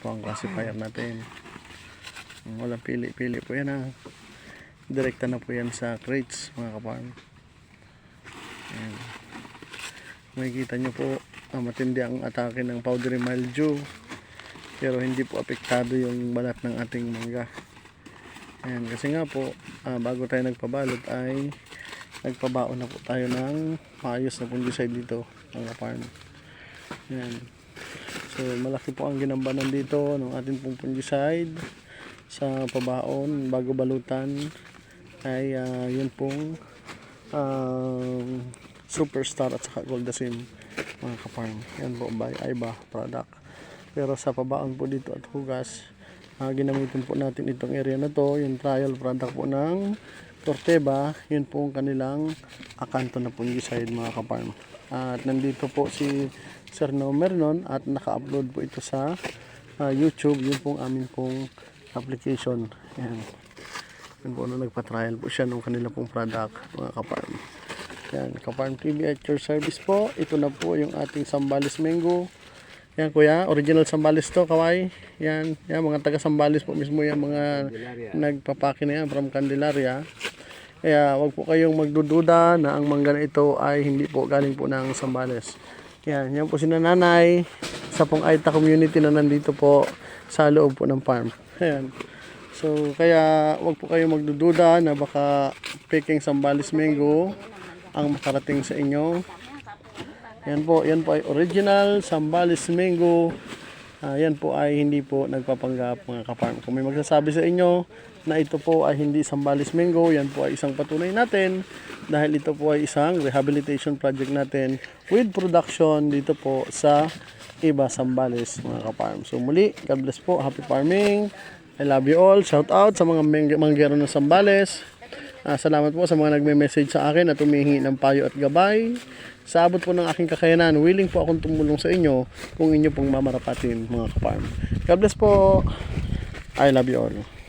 po ang classifier natin. Walang pili-pili po yan ha. Direkta na po yan sa crates mga kaparm. Ayan. Makikita nyo po ah, matindi ang atake ng powdery mildew. Pero hindi po apektado yung balat ng ating mangga. Ayan, kasi nga po, ah, bago tayo nagpabalot ay nagpabaon na po tayo ng maayos na fungicide dito mga farm. Ayan. So malaki po ang ginambanan dito ng ating pong fungicide sa pabaon bago balutan ay ah, yun pong um, superstar at saka goldasim mga kaparm. Yan po by Aiba product. Pero sa pabaon po dito at hugas, ah, ginamitin po natin itong area na to, yung trial product po ng Torteba, yun po ang kanilang akanto na fungicide mga kaparm. At nandito po si Sir Nomer nun at naka-upload po ito sa ah, YouTube, yun pong amin pong application. Yan. Yun po na nagpa-trial po siya ng kanila pong product mga kaparm. Yan, Kaparm TV at your service po. Ito na po yung ating Sambales Mango. Yan kuya, original Sambales to, kaway. Yan, yan mga taga Sambales po mismo yan mga nagpapaki na yan from Candelaria. Kaya wag po kayong magdududa na ang mangga na ito ay hindi po galing po ng Sambales. Yan, yan po si nanay sa pong Aita community na nandito po sa loob po ng farm. Ayan. So, kaya wag po kayong magdududa na baka peking Sambales Mango ang makarating sa inyo. Yan po, yan po ay original Sambales Mango. Ah, yan po ay hindi po nagpapanggap mga kaparm. Kung may magsasabi sa inyo na ito po ay hindi Sambales Mango, yan po ay isang patunay natin dahil ito po ay isang rehabilitation project natin with production dito po sa Iba Sambales mga kaparm. So muli, God bless po. Happy farming. I love you all. Shout out sa mga mang- manggero ng Sambales. Ah, salamat po sa mga nagme-message sa akin at humihingi ng payo at gabay. Sa abot po ng aking kakayanan, willing po akong tumulong sa inyo kung inyo pong mamarapatin mga kaparm. God bless po. I love you all.